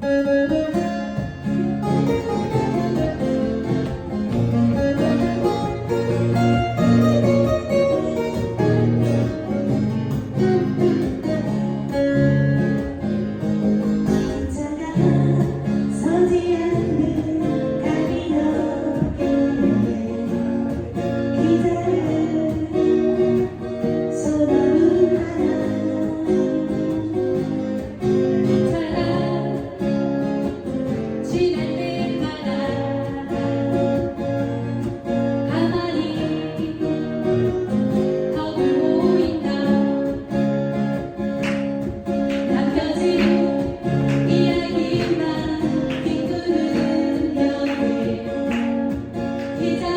Música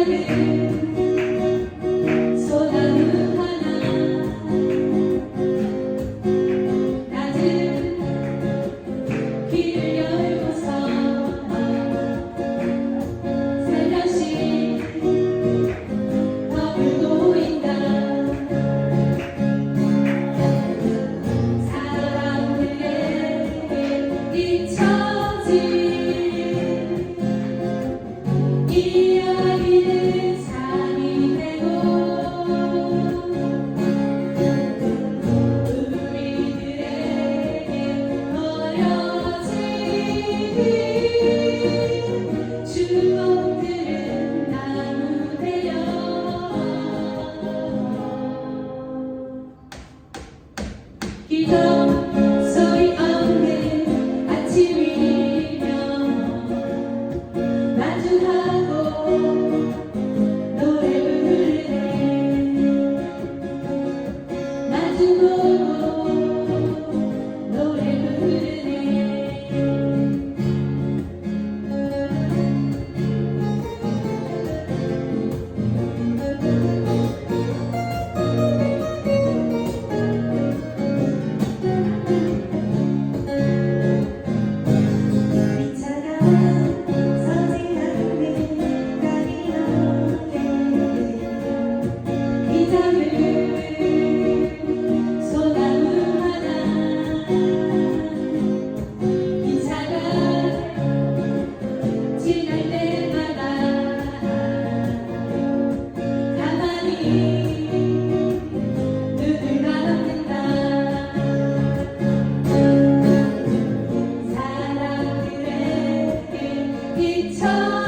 이 기적 소리 없는 아침이 time.